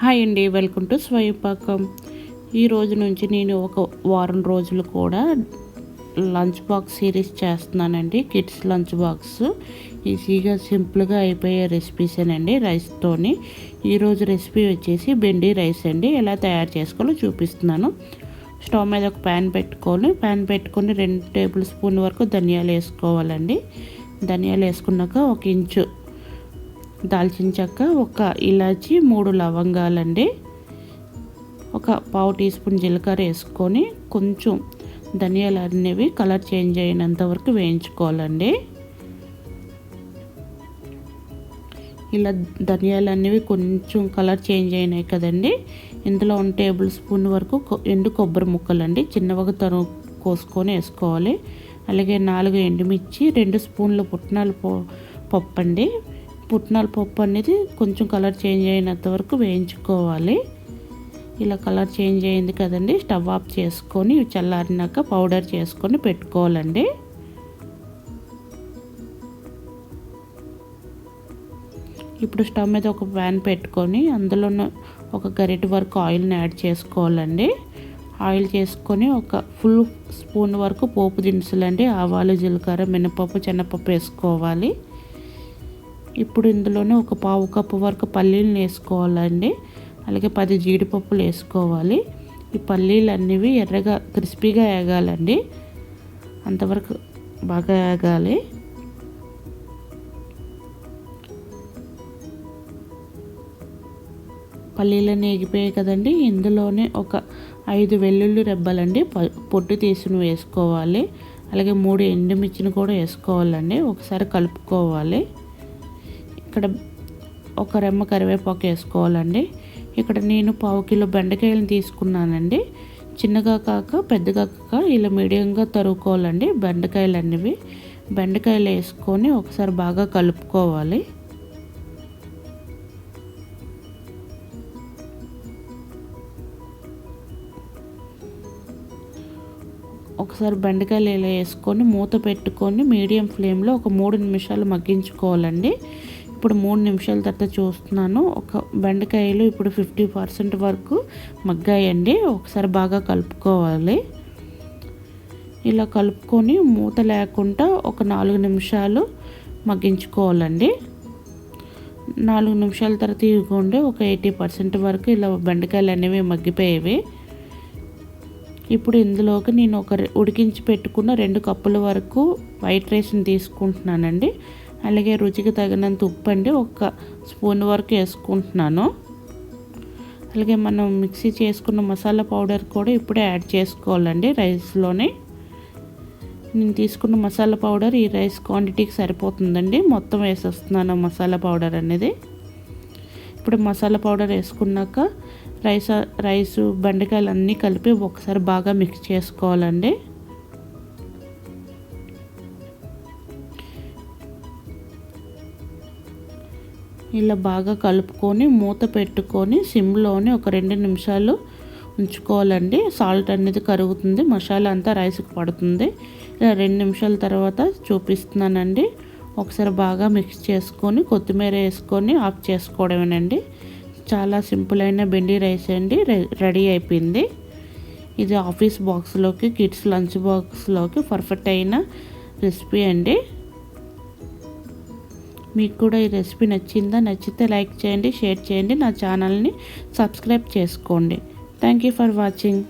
Hi అండి welcome to స్వయంపాకం. ఈ రోజు నుంచి నేను ఒక వారం రోజులు కూడా లంచ్ బాక్స్ సిరీస్ చేస్తున్నానండి కిడ్స్ లంచ్ బాక్స్. ఈజీగా సింపుల్గా అయిపోయే రెసిపీసేనండి రైస్తోని ఈరోజు రెసిపీ వచ్చేసి బెండి రైస్ అండి ఎలా తయారు చేసుకోవాలో చూపిస్తున్నాను. స్టవ్ మీద ఒక ప్యాన్ పెట్టుకొని ప్యాన్ పెట్టుకొని రెండు టేబుల్ స్పూన్ వరకు ధనియాలు వేసుకోవాలండి. ధనియాలు వేసుకున్నాక ఒక ఇంచు దాల్చిన చెక్క ఒక ఇలాచి మూడు లవంగాలండి. ఒక పావు టీ స్పూన్ జీలకర్ర వేసుకొని కొంచెం ధనియాలు అనేవి కలర్ చేంజ్ అయినంత వరకు వేయించుకోవాలండి. ఇలా ధనియాలు అనేవి కొంచెం కలర్ చేంజ్ అయినాయి కదండి. ఇందులో వన్ టేబుల్ స్పూన్ వరకు ఎండు కొబ్బరి ముక్కలండి. చిన్నగా తను కోసుకొని వేసుకోవాలి. అలాగే నాలుగు ఎండుమిర్చి రెండు స్పూన్లు పుట్నాల పప్పు అండి పుట్నాల పప్పు అనేది కొంచెం కలర్ చేంజ్ అయినంత వరకు వేయించుకోవాలి. ఇలా కలర్ చేంజ్ అయింది కదండి స్టవ్ ఆఫ్ చేసుకొని చల్లారినాక పౌడర్ చేసుకొని పెట్టుకోవాలండి. ఇప్పుడు స్టవ్ మీద ఒక ప్యాన్ పెట్టుకొని అందులో ఒక గరిటె వరకు ఆయిల్ని యాడ్ చేసుకోవాలండి. ఆయిల్ చేసుకొని ఒక ఫుల్ స్పూన్ వరకు పోపు దినుసులండి ఆవాలు జీలకర్ర మినపప్పు శనగపప్పు వేసుకోవాలి. ఇప్పుడు ఇందులోనే ఒక పావు కప్పు వరకు పల్లీలను వేసుకోవాలండి. అలాగే పది జీడిపప్పులు వేసుకోవాలి. ఈ పల్లీలు అన్నివి ఎర్రగా క్రిస్పీగా వేగాలండి అంతవరకు బాగా వేగాలి పల్లీలన్నీ ఎగిపోయాయి కదండి. ఇందులోనే ఒక ఐదు వెల్లుల్లి రెబ్బలండి పొట్టు తీసుకుని వేసుకోవాలి. అలాగే మూడు ఎండుమిర్చిని కూడా వేసుకోవాలండి. ఒకసారి కలుపుకోవాలి. ఇక్కడ ఒక రెమ్మ కరివేపాకు వేసుకోవాలండి. ఇక్కడ నేను పావు కిలో బెండకాయలను తీసుకున్నానండి. చిన్నగా కాక పెద్దగా కాక ఇలా మీడియంగా తరుక్కోవాలండి బెండకాయలు అనేవి బెండకాయలు వేసుకొని ఒకసారి బాగా కలుపుకోవాలి. ఒకసారి బెండకాయలు ఇలా వేసుకొని మూత పెట్టుకొని మీడియం ఫ్లేమ్లో ఒక మూడు నిమిషాలు మగ్గించుకోవాలండి. ఇప్పుడు మూడు నిమిషాల తర్వాత చూస్తున్నాను. ఒక బెండకాయలు ఇప్పుడు ఫిఫ్టీ పర్సెంట్ వరకు మగ్గాయండి. ఒకసారి బాగా కలుపుకోవాలి. ఇలా కలుపుకొని మూత లేకుండా ఒక నాలుగు నిమిషాలు మగ్గించుకోవాలండి. నాలుగు నిమిషాల తర్వాత ఇవ్వకుండా ఒక ఎయిటీ పర్సెంట్ వరకు ఇలా బెండకాయలు అనేవి మగ్గిపోయేవి. ఇప్పుడు ఇందులోకి నేను ఒక ఉడికించి పెట్టుకున్న రెండు కప్పుల వరకు వైట్ రైస్ని తీసుకుంటున్నానండి. అలాగే రుచికి తగినంత ఉప్పు అండి. ఒక స్పూన్ వరకు వేసుకుంటున్నాను. అలాగే మనం మిక్సీ చేసుకున్న మసాలా పౌడర్ కూడా ఇప్పుడే యాడ్ చేసుకోవాలండి రైస్లోనే. నేను తీసుకున్న మసాలా పౌడర్ ఈ రైస్ క్వాంటిటీకి సరిపోతుందండి. మొత్తం వేసేస్తున్నాను మసాలా పౌడర్ అనేది. ఇప్పుడు మసాలా పౌడర్ వేసుకున్నాక రైస్ రైస్ బెండకాయలు అన్నీ కలిపి ఒకసారి బాగా మిక్స్ చేసుకోవాలండి. ఇలా బాగా కలుపుకొని మూత పెట్టుకొని సిమ్లోనే ఒక రెండు నిమిషాలు ఉంచుకోవాలండి. సాల్ట్ అనేది కరుగుతుంది మసాలా అంతా రైస్కి పడుతుంది. ఇలా రెండు నిమిషాల తర్వాత చూపిస్తున్నానండి. ఒకసారి బాగా మిక్స్ చేసుకొని కొత్తిమీర వేసుకొని ఆఫ్ చేసుకోవడమేనండి. చాలా సింపుల్ అయిన బెండి రైస్ అండి. రెడీ అయిపోయింది. ఇది ఆఫీస్ బాక్స్లోకి కిడ్స్ లంచ్ బాక్స్లోకి పర్ఫెక్ట్ అయిన రెసిపీ అండి. మీకు కూడా ఈ రెసిపీ నచ్చిందా నచ్చితే లైక్ చేయండి షేర్ చేయండి నా ఛానల్ని సబ్స్క్రైబ్ చేసుకోండి. Thank you for watching